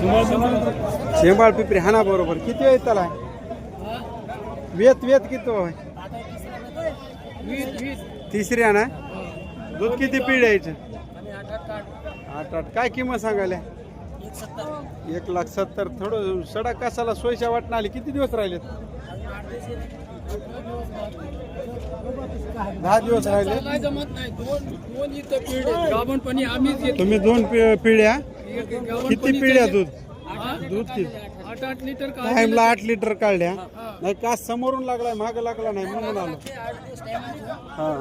शेंबाळ पिपरी हाना बरोबर. किती वेळ त्याला? वेत वेत किती होय तिसरी आणा दूध किती पिढ यायचं आठ आठ. काय किंमत सांगायला? एक लाख सत्तर. थोडं सडक कसाला सोयीच्या वाटणं आली? किती दिवस राहिलेत? दहा दिवस राहिले. तुम्ही दोन पिढ्या किती पिढ्या दूध? दूध किती? आठ आठ लिटर टाइमला आठ लिटर काढल्या. नाही का समोरून लागलाय माग लागला नाही म्हणून आलो. हा.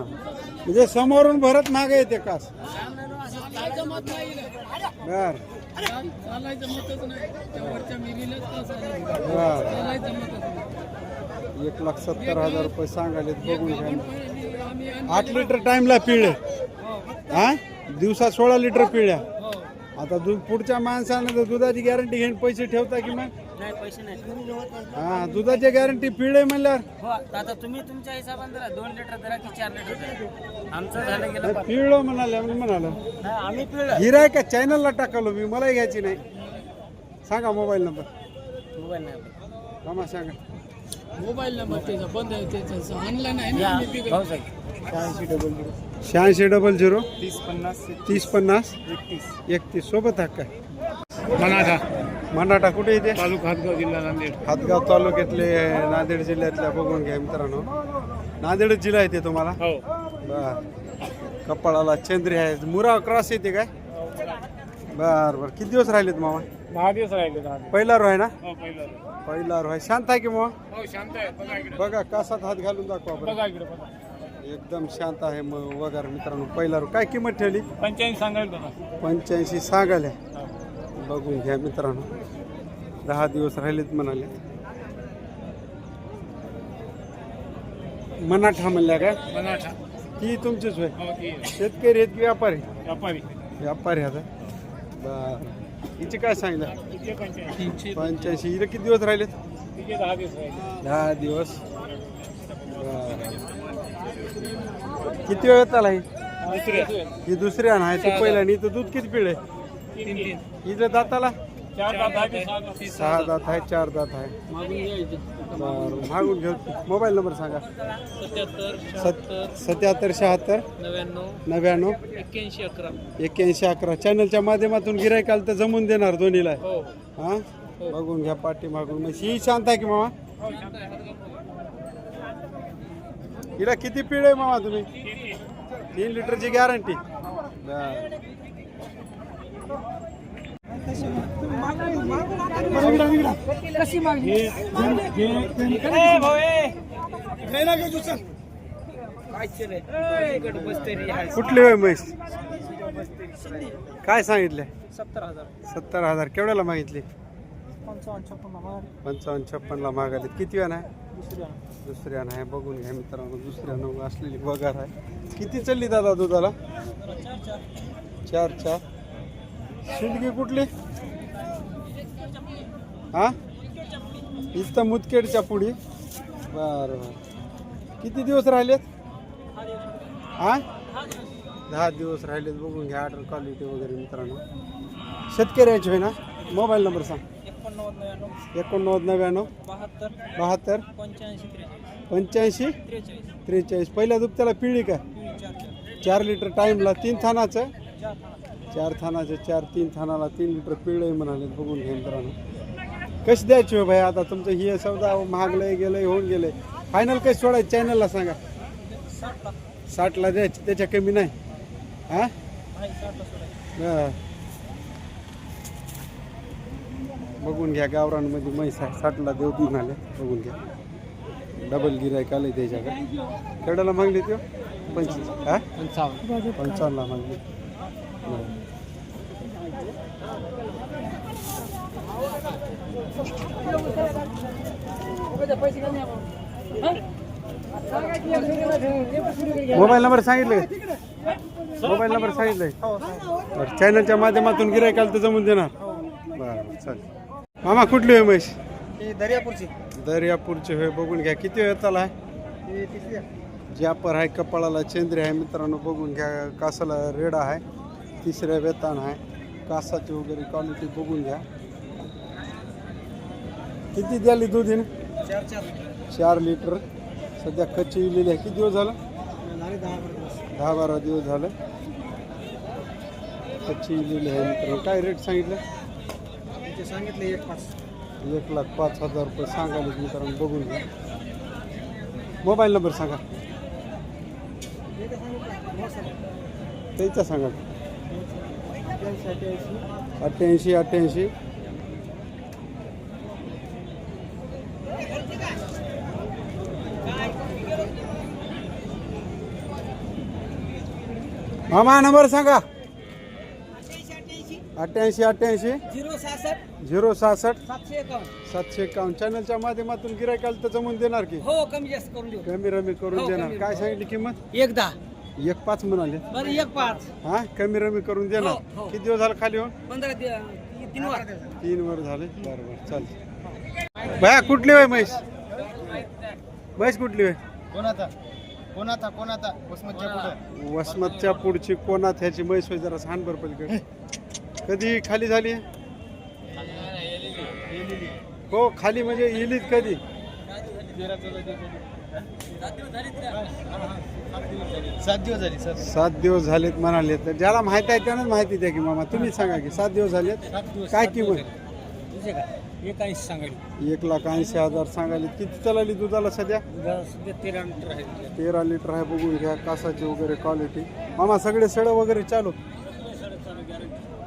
म्हणजे समोरून भरत माग येते कास बर. नाही. त्या वरच्या मिरीलाच नाही. एक लाख सत्तर हजार रुपये सांगाले बघून घ्या. गाभणपणी आम्ही आणि- आठ लिटर टाइमला पिळे हो, दिवसात सोळा लिटर पिळ्या. आता दूध पुढच्या माणसानं जर दुधाची गॅरंटी घेऊन पैसे ठेवता की मग? नाही पैसे नाही हा दुधाची गॅरंटी पिळे म्हणल्यावर? हो आता तुम्ही तुमच्या हिशोबाने धरा. दोन लिटर धरा की चार लिटर धरा. आमचं झालं गेलं पिळलो म्हणाले म्हणून म्हणालो. नाही, आम्ही पिळलं. गिराय का चॅनलला टाकलो मी मलाही घ्यायची नाही. सांगा मोबाईल नंबर मोबाईल नाही कामा सांगा. मोबाईल नंबर त्याचा बंद आहे त्याचा ऑनलाईन आहे ना या आम्ही बिगर- भाऊ साहेब. शहाऐंशी डबल झिरो तीस पन्नास तीस पन्नास? एकतीस. एकतीस. सोबत हा काय? मनाठा. मराठा कुठे येते तालुका हातगाव जिल्हा नांदेड. हातगाव तालुक्यातले नांदेड जिल्ह्यातल्या बघून घ्या मित्रांनो. नांदेड जिल्हा येते तुम्हाला? हो. बर. कपाळाला चंद्री आहे. मुरा क्रॉस येते काय? बर बर. किती दिवस राहिलेत मामा? दहा दिवस राहिले दहा पहिला रो आहे ना? हो पहिलं पहिला रो आहे. शांत आहे की मामा हो शांत आहे. बघा इकडे. बघा कासात हात घालून दाखवा बरं. बघा इकडे बघा. एकदम शांत आहे मग वगैर मित्रांनो पहिला रो काय किंमत ठेवली? पंच्याऐंशी सांगायला बघा पंच्याऐंशी सांगाल्या बघून घ्या मित्रांनो. दहा दिवस राहिलेत म्हणाले. मनाठा म्हणल्या काय? मनाठा. ती तुमचीच होय. हो ती शेतकरी आहेत की व्यापारी? व्यापारी. व्यापारी आता बर. हिची काय सांगितलं? पंच्याऐंशी. इथं किती दिवस राहिलेत? दहा दिवस. किती वेळ आला ही? ही आहे ना ती पहिला आणि इथं दूध किती पिळे इथं दाताला? सहा दात आहे. चार दात आहे बरं मागून घेऊ. मोबाईल नंबर सांगा. सत्याहत्तर सत सत्याहत्तर शहात्तर. नव्याण्णव नव्याण्णव. एक्क्याऐंशी अकरा. एक्क्याऐंशी अकरा. चॅनलच्या माध्यमातून गिरायक आलं तर जमून देणार दोन्हीला हो. हा? बघून घ्या पाठी मागून. मग ही शांत आहे की मामा? हिला किती पिढ आहे मामा तुम्ही? तीन लिटरची गॅरंटी. कुठली होय म्हैस? काय सांगितले? सत्तर हजार. सत्तर हजार. केवढ्याला मागितली? पंचावन्न छप्पनला मागाले किती वेळ आहे दुसऱ्या नाही बघून घ्या मित्रांनो. दुसऱ्यानं असलेली पगार आहे. किती चालली दादा दुधाला? चार चार. शिंदगी कुठली हा इथं मुतखेडच्या पुढी बरं बरं किती दिवस राहिलेत हा दहा दिवस राहिलेत बघून घ्या ऑर्डर क्वालिटी वगैरे मित्रांनो शेतकऱ्याची होय ना मोबाईल नंबर सांग एकोणनव्वद नव्याण्णव बहात्तर पंच्याऐंशी त्रेचाळीस पहिल्या दुपत्याला पिढी का चार चार लिटर टाईमला तीन थानाचं चार थानाचं चार तीन थानाला तीन लिटर पिढे म्हणाले बघून घ्या मित्रांनो. कशी द्यायची हो भाई आता तुमचं हे सौदा महागलंय गेलंय होऊन गेलंय. फायनल कशी सोडायचं? चॅनलला सांगा. साठला द्यायची त्याच्या कमी नाही. हा? आहे. बघून घ्या गावरांमध्ये म्हैस आहे. साठला देऊ म्हणाले. बघून घ्या. डबल गिरायक आले त्याच्याकडे? केवढ्याला मागली त्यो पंचवीस. हा? पंचावन्न. पंचावन्नला मागली. मोबाईल नंबर सांगितलं? मोबाईल नंबर सांगितलंय बरं चॅनलच्या माध्यमातून गिरायक आलं तर जमून देणार. बरं चालेल मामा कुठली होय म्हैस? ही दर्यापूरची. दर्यापूरचे होय बघून घ्या. किती वेळ चाला जापर आहे. कपाळाला चेंद्री आहे मित्रांनो बघून घ्या कासाला रेडा आहे. तिसऱ्या वेतान आहे. कासाची वगैरे क्वालिटी बघून घ्या. किती द्याली दूध? हिने चार लिटर. सध्या कच्ची इलेली आहे. किती दिवस झालं? दहा बारा दिवस. झालं. कच्ची इलेली आहे मित्रांनो. काय रेट सांगितलं? सांगितले एक पाच. एक लाख पाच हजार रुपये सांगायला मित्रांनो. बघून घ्या. मोबाईल नंबर सांगा. त्याचा सांगा. अठ्ठ्याऐंशी अठ्ठ्याऐंशी. मामा नंबर सांगा. अठ्ठ्याऐंशी अठ्ठ्याऐंशी. झिरो सहासष्ट. झिरो सहासष्ट सातशे एकावन्न. सातशे एकावन्न चॅनलच्या माध्यमातून गिरायकाला तर जमून देणार की? हो कमी जास्त करून देऊ. कमी रमी करून हो, देणार. काय सांगितली किंमत? एक दहा. एक पाच म्हणाले. बरं एक पाच. हा कमी रमी करून हो, देणार. हो. किती दिवस झालं खाली होऊन पंधरा दि- तीन वर. तीन वर झाले. बरं बरं चालते भया कुठली वय म्हैस? म्हैस कुठली वय कोणाचा? कोणाचा कोणाचा? पुढे. वसमतच्या पुढची कोणात ह्याची म्हैस होय? जरा सांग बरं पलीकडे. कधी खाली झाली? हो खाली म्हणजे इलीत कधी. सात दिवस झाले सर सात दिवस झालेत म्हणाले तर. ज्याला माहिती आहे त्यानंच माहिती द्या की मामा तुम्ही सांगा की सात दिवस झालेत. काय किंमत? एक ऐंशी सांगायला. एक लाख ऐंशी हजार सांगायले. किती चालली दुधाला सध्या? सध्या तेरा मीटर आहे. तेरा लिटर आहे. बघून घ्या कासाची वगैरे क्वालिटी मामा सगळे सड वगैरे चालू?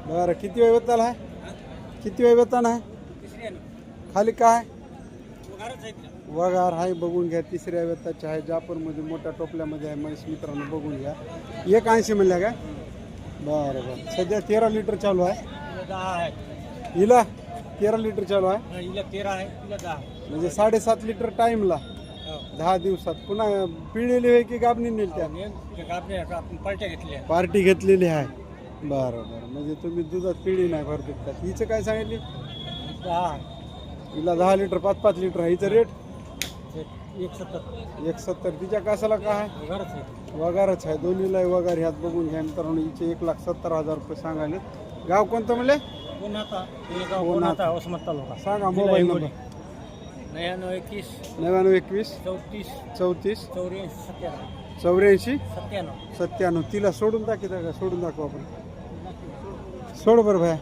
बरं किती वेळ वेतन आहे? किती वेळ वेतन आहे? खाली काय? वगार आहे बघून घ्या. तिसऱ्या वेताचे आहे जापूरमध्ये मोठ्या टोपल्यामध्ये आहे म्हैस मित्रांनो बघून घ्या. एक ऐंशी म्हणल्या काय? बरं बरं. सध्या तेरा लिटर चालू आहे. दहा आहे. हिला तेरा लिटर चालू आहे? हिला तेरा आहे दहा म्हणजे साडेसात लिटर टाईमला. दहा दिवसात. पुन्हा पिळलेली आहे की गाबणी नेल त्या पलट्या घेतल्या. पार्टी घेतलेली आहे. बरं बरं. म्हणजे तुम्ही दुधात पिढी नाही का हिचं काय सांगितली? दहा हिला दहा लिटर पाच पाच लिटर आहे. हिचं रेट एक सत्तर एक सत्तर तिच्या कासाला काय वगारच आहे. दोन्हीला वगार ह्यात बघून घ्या. मित्रांनो हिचे एक लाख सत्तर हजार रुपये सांगायले गाव कोणतं म्हणले? सांगा मोबाईल नंबर. नव्याण्णव एकवीस. नव्याण्णव एकवीस. चौतीस. चौतीस. चौऱ्याऐंशी सत्त्याण्णव. चौऱ्याऐंशी. सत्त्याण्णव. सत्त्याण्णव. तिला सोडून दाखवता का? सोडून दाखवू आपण. सोड बरं भया.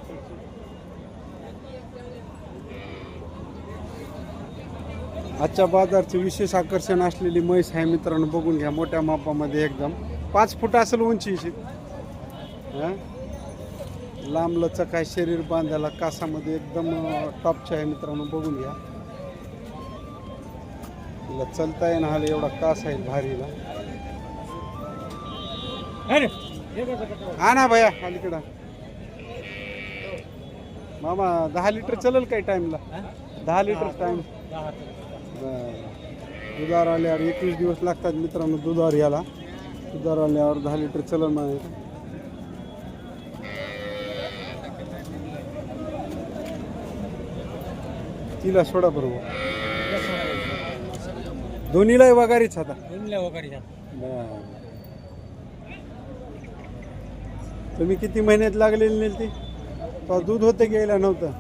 आजच्या बाजारचे विशेष आकर्षण असलेली म्हैस आहे मित्रांनो बघून घ्या मोठ्या मापामध्ये एकदम. पाच फूट असेल उंची हिची. हं? लांब लचक आहे शरीर बांधायला कासामध्ये एकदम टॉपचे आहे मित्रांनो बघून घ्या. तिला चलता येणं आलं एवढा कास आहे भारीला. हा ना भया अलीकडं मामा दहा लिटर चलेल काय टाइमला दहा लिटर टाइम दुधार आल्यावर एकवीस दिवस लागतात मित्रांनो दुधार याला. दुधार आल्यावर दहा लिटर चलन म्हणायचं तिला सोडा बरोबर दोन्हीला वगारीच आता. तुम्ही किती महिन्यात लागलेली नेल ती दूध होते घ्यायला नव्हतं?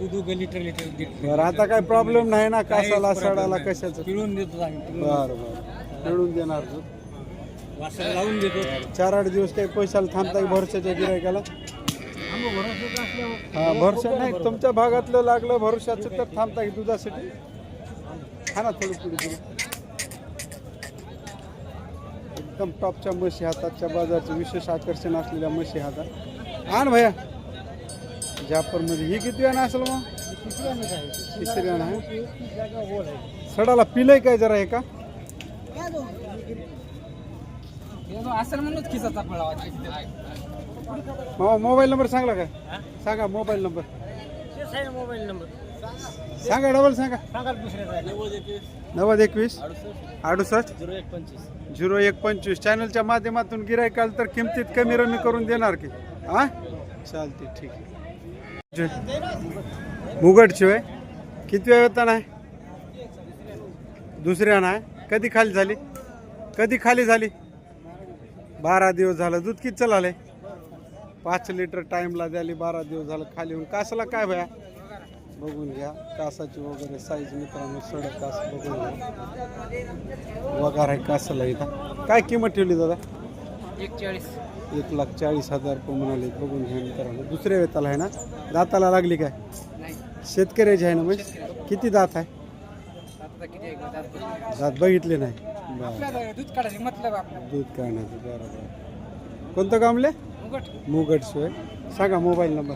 दूध लिटर लिटर बरं आता काय प्रॉब्लेम नाही ना कासाला सडाला कशाचं? पिळून देतो आम्ही बरं बरं. मिळून देणार दूध वासर लावून देतो. चार आठ दिवस काही पैशाला थांबता भरोशाच्या गिरायकाला? आम्ही भरोसा असल्यावर हा भरोसा नाही तुमच्या भागातलं लागलं भरोशाचं तर थांबता की दुधासाठी? हा ना थोडी पुढे थोडी एकदम टॉपच्या म्हशी हाताच्या बाजारचे विशेष आकर्षण असलेल्या म्हशी हातात. आण भैया. जाफरमध्ये. ही किती वेळा असेल मग? तिसरी वेळा आहे? सडाला पिलंय काय जरा हे का? म्हणूनच खिसाचा मोबाईल नंबर सांगला काय? सांगा मोबाईल नंबर. Mobile number. सांगा डबल सांगा. नव्वद एकवीस. अडुसष्ट. झिरो एक पंचवीस. झिरो एक पंचवीस. चॅनलच्या माध्यमातून गिरायकाल तर किमतीत कमी रमी करून देणार की. हा? चालते ठीक आहे. मुगट शिवाय. किती वेळ वेतन आहे? दुसऱ्या नाही कधी खाली झाली? कधी खाली झाली? बारा दिवस झालं. दूध किती चलाले पाच लिटर टाईमला द्याली बारा दिवस झालं खाली होऊन कासाला काय भया? बघून घ्या. कासाची वगैरे साईज मित्रांनो सडक कास बघून घ्या. वगार आहे कासाला इथं. काय किंमत ठेवली दादा? एक चाळीस एक लाख चाळीस हजार रुपये म्हणाले बघून घ्या मित्रांनो. दुसऱ्या वेताला आहे ना दाताला लागली काय? शेतकऱ्याची आहे ना म्हणजे किती दात आहे? दात बघितले. नाही. बरं. दूध काढायचे मतलब आपलं दूध काढण्याचं बरोबर कोणतं कामले उघड मुगट. सोय. सांगा मोबाईल नंबर.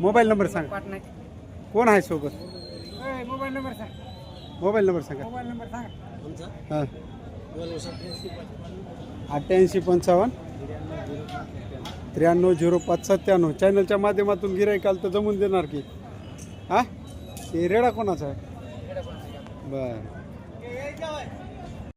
मोबाईल नंबर सांगा. पाठ नाही कोण आहे सोबत? मोबाईल नंबर सांग. मोबाईल नंबर सांगा. मोबाईल नंबर सांग. हां. अठ्ठ्याऐंशी पंचावन्न. त्र्याण्णव झिरो पाच सत्त्याण्णव. चॅनलच्या माध्यमातून गिरायकाल तर जमून देणार की. हा? हे रेडा कोणाचा आहे? बरं.